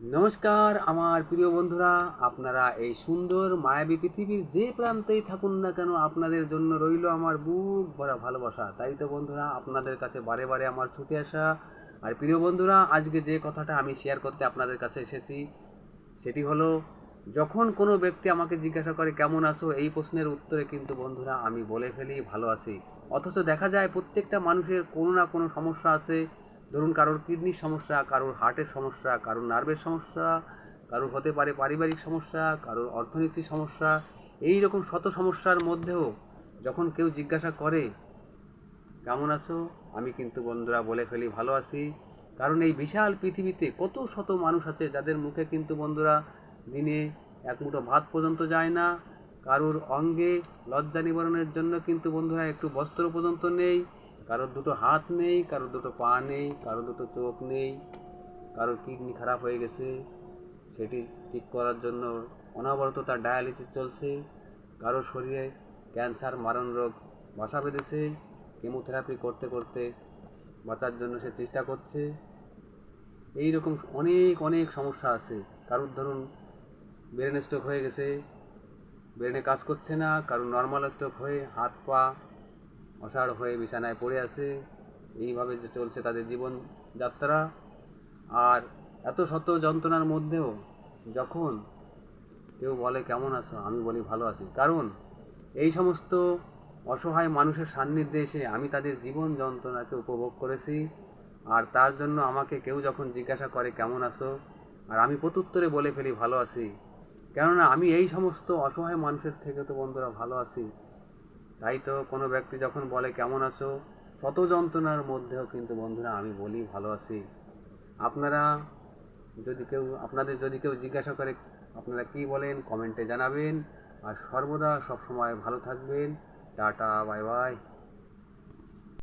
নমস্কার, আমার প্রিয় বন্ধুরা, আপনারা এই সুন্দর মায়াবী পৃথিবীর যে প্রান্তেই থাকুন না কেন, আপনাদের জন্য রইল আমার বুক ভরা ভালোবাসা। তাই তো বন্ধুরা, আপনাদের কাছে বারে বারে আমার ছুটে আসা। আর প্রিয় বন্ধুরা, আজকে যে কথাটা আমি শেয়ার করতে আপনাদের কাছে এসেছি, সেটি হলো, যখন কোনো ব্যক্তি আমাকে জিজ্ঞাসা করে, কেমন আছো? এই প্রশ্নের উত্তরে কিন্তু বন্ধুরা, আমি বলে ফেলি, ভালো আছি। অথচ দেখা যায়, প্রত্যেকটা মানুষের কোনো না কোনো সমস্যা আছে। ধরুন কারোর কিডনির সমস্যা, কারোর হার্টের সমস্যা, কারোর নার্ভের সমস্যা, কারোর হতে পারে পারিবারিক সমস্যা, কারোর অর্থনীতির সমস্যা, এই রকম শত সমস্যার মধ্যেও যখন কেউ জিজ্ঞাসা করে, কেমন আছো? আমি কিন্তু বন্ধুরা বলে ফেলি ভালো আছি। কারণ এই বিশাল পৃথিবীতে কত শত মানুষ আছে যাদের মুখে কিন্তু বন্ধুরা দিনে এক মুঠো ভাত পর্যন্ত যায় না। কারোর অঙ্গে লজ্জা নিবারণের জন্য কিন্তু বন্ধুরা একটু বস্ত্র পর্যন্ত নেই। কারোর দুটো হাত নেই, কারোর দুটো পা নেই, কারোর দুটো চোখ নেই, কারোর কিডনি খারাপ হয়ে গেছে, সেটি ঠিক করার জন্য অনবরত তার ডায়ালিসিস চলছে, কারোর শরীরে ক্যান্সার, মারণ রোগ বাসা বেঁধেছে, কেমোথেরাপি করতে করতে বাঁচার জন্য সে চেষ্টা করছে। এই রকম অনেক অনেক সমস্যা আছে। কারোর ধরুন ব্রেন স্ট্রোক হয়ে গেছে, ব্রেনে কাজ করছে না, কারোর নর্মাল স্ট্রোক হয়ে হাত, পা অসাড় হয়ে বিছানায় পড়ে আছে। এইভাবে যে চলছে তাদের জীবন যাত্রা। আর এত শত যন্ত্রণার মধ্যেও যখন কেউ বলে, কেমন আছো? আমি বলি, ভালো আছি। কারণ এই সমস্ত অসহায় মানুষের সান্নিধ্যে এসে আমি তাদের জীবন যন্ত্রণাকে উপভোগ করেছি। আর তার জন্য আমাকে কেউ যখন জিজ্ঞাসা করে, কেমন আছো? আর আমি প্রত্যুত্তরে বলে ফেলি, ভালো আছি। কেননা আমি এই সমস্ত অসহায় মানুষের থেকে তো বন্ধুরা ভালো আছি। তাই তো কোনো ব্যক্তি যখন বলে, কেমন আছো? শত যন্ত্রণার মধ্যেও কিন্তু বন্ধুরা আমি বলি, ভালো আছি। আপনারা যদি কেউ, আপনাদের যদি কেউ জিজ্ঞাসা করে, আপনারা কি বলেন, কমেন্টে জানাবেন। আর সর্বদা সবসময় ভালো থাকবেন। Tata, bye bye.